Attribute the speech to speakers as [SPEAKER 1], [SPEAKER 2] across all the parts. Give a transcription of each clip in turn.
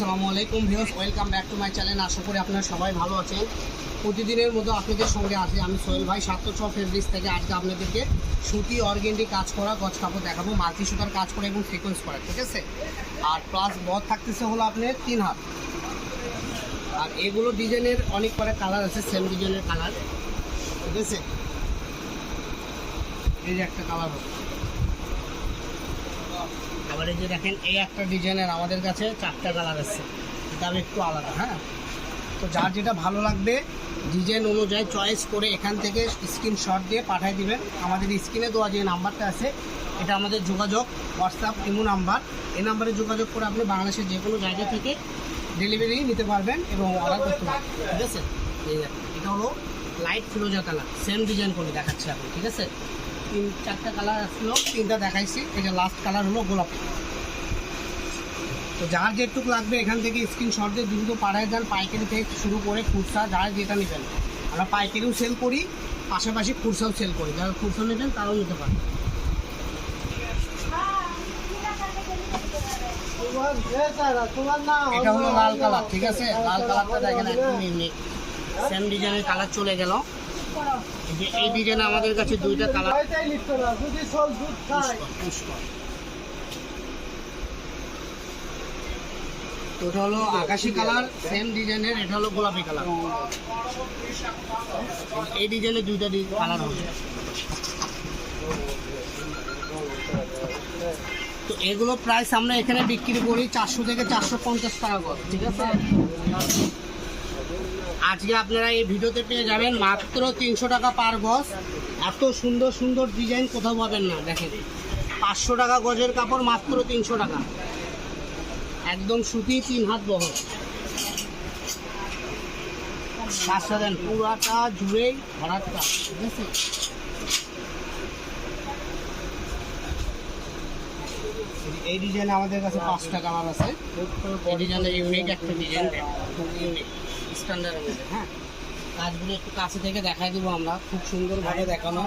[SPEAKER 1] আসসালামু আলাইকুম views welcome back to my channel আশা করি আপনারা সবাই ভালো আছেন। প্রতিদিনের মতো আপনাদের সঙ্গে আছি আমি সোহেল ভাই। সাতশো ফেব্রিক্স থেকে আজকে আপনাদেরকে সুতি অর্গেন্ডি কাজ করা গছ কাপড় দেখাবো মাল্টি সুতার কাজ করা এবং সিকোয়েন্স করা, ঠিক আছে? আর প্লাস বধ থাকতেছে হলো আপনার তিন হাত। আর এগুলো ডিজাইনের অনেক করে কালার আছে সেম ডিজাইনের কালার ঠিক আছে? এই যে একটা কালার হবে আবার এই যে দেখেন, এই একটা ডিজাইনের আমাদের কাছে চারটা কালার আছে। দাম একটু আলাদা হ্যাঁ? তো যার যেটা ভালো লাগবে ডিজাইন অনুযায়ী চয়েস করে এখান থেকে স্ক্রিনশট দিয়ে পাঠিয়ে দিবেন। আমাদের স্ক্রিনে দেওয়া যে নাম্বারটা আছে, এটা আমাদের যোগাযোগ হোয়াটসঅ্যাপ ইমো নাম্বার এই নাম্বারে যোগাযোগ করে আপনি বাংলাদেশের যে কোনো জায়গা থেকে ডেলিভারি নিতে পারবেন এবং অর্ডার করতে পারবেন, ঠিক আছে? এটা হলো লাইট ফিরোজা কালার সেম ডিজাইন করে দেখাচ্ছে আপনি ঠিক আছে? তিন, চারটা কালার আসলো, তিনটা দেখাইছি। এই যে লাস্ট কালার হলো গোলাপ। তো যার যেটুকু লাগবে, এখান থেকে স্ক্রিনশট দিয়ে দ্রুত পাঠায় দেন, পাইকারি থেকে শুরু করে খুচরা, যার যেটা নেবেন। আমরা পাইকারিও সেল করি, পাশাপাশি খুচরাও সেল করি। যারা খুচরা নেবেন, তারাও নিতে পারেন লাল কালার ঠিক আছে? লাল কালারটা দেখেন, একদম ইউনিক সেম ডিজাইনের কালার চলে গেল। এই ডিজাইনে আমাদের কাছে দুইটা কালার। ওটা হলো আকাশি কালার সেম ডিজাইনের এটা হলো গোলাপি কালার। এই ডিজাইনের দুইটা কালার হবে। তো এগুলো প্রাইস আমরা এখানে বিক্রি করি চারশো থেকে চারশো পঞ্চাশ টাকা করে ঠিক আছে? আজকে আপনারা এই ভিডিওতে পেয়ে যাবেন মাত্র তিনশো টাকা পার গজ। এত সুন্দর সুন্দর ডিজাইন কোথাও পাবেন না, দেখেন। পাঁচশো টাকা গজের কাপড় মাত্র তিনশো টাকা। একদম সুতি, তিন হাত কাজটা দেন, পুরাটা জুড়েই আছে এই ডিজাইনে আমাদের কাছে পাঁচটা কালার আছে। এই ইউনিক একটা ডিজাইন ইউনিক স্ট্যান্ডার্ডের মধ্যে হ্যাঁ? কাজগুলো একটু কাছে থেকে দেখাই দেবো আমরা। খুব সুন্দরভাবে দেখানো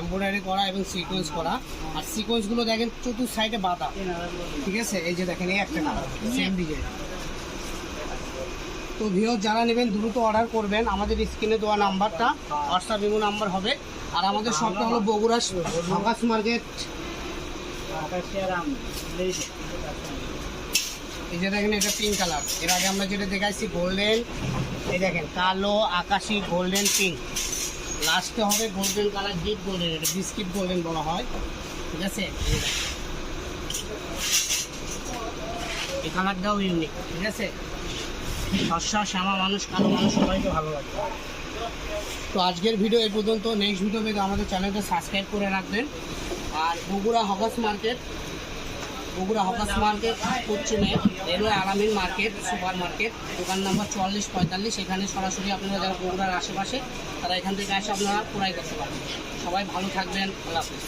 [SPEAKER 1] এমব্রয়ডারি করা এবং সিকোয়েন্স করা। আর সিকোয়েন্সগুলো দেখেন, চতুর সাইডে বাঁধা। ঠিক আছে? এই যে দেখেন, এই একটা সেম ডিজাইন তো ভিও যারা নেবেন, দ্রুত অর্ডার করবেন। আমাদের স্ক্রিনে দেওয়া নাম্বারটা হোয়াটসঅ্যাপ ইমো নাম্বার হবে। আর আমাদের শপটা হলো বগুড়া আকাশ মার্কেট। এই যে দেখেন, এটা পিঙ্ক কালারের আগে আমরা যেটা দেখাইছি গোল্ডেন এই দেখেন, কালো, আকাশি গোল্ডেন পিঙ্ক লাস্টে হবে গোল্ডেন কালার ডিপ গোল্ডেন এটা বিস্কিট গোল্ডেন বলা হয়। ঠিক আছে? এই কালারটাও ইউনিক ঠিক আছে? সস্যা শ্যামা মানুষ, কালো মানুষ, সবাইকে ভালো লাগে। তো আজকের ভিডিও এই পর্যন্ত। নেক্সট ভিডিও পেতে আমাদের চ্যানেলটা সাবস্ক্রাইব করে রাখবেন। আর Bogura hawkers market Bogura hawkers market, পশ্চিমে রেলওয়ে আরামিন মার্কেট, সুপার মার্কেট, দোকান নাম্বার চুয়াল্লিশ পঁয়তাল্লিশ। এখানে সরাসরি আপনারা যারা বগুড়ার আশেপাশে, তারা এখান থেকে এসে আপনারা ক্রয় করতে পারবেন। সবাই ভালো থাকবেন, আল্লাহ হাফিজ।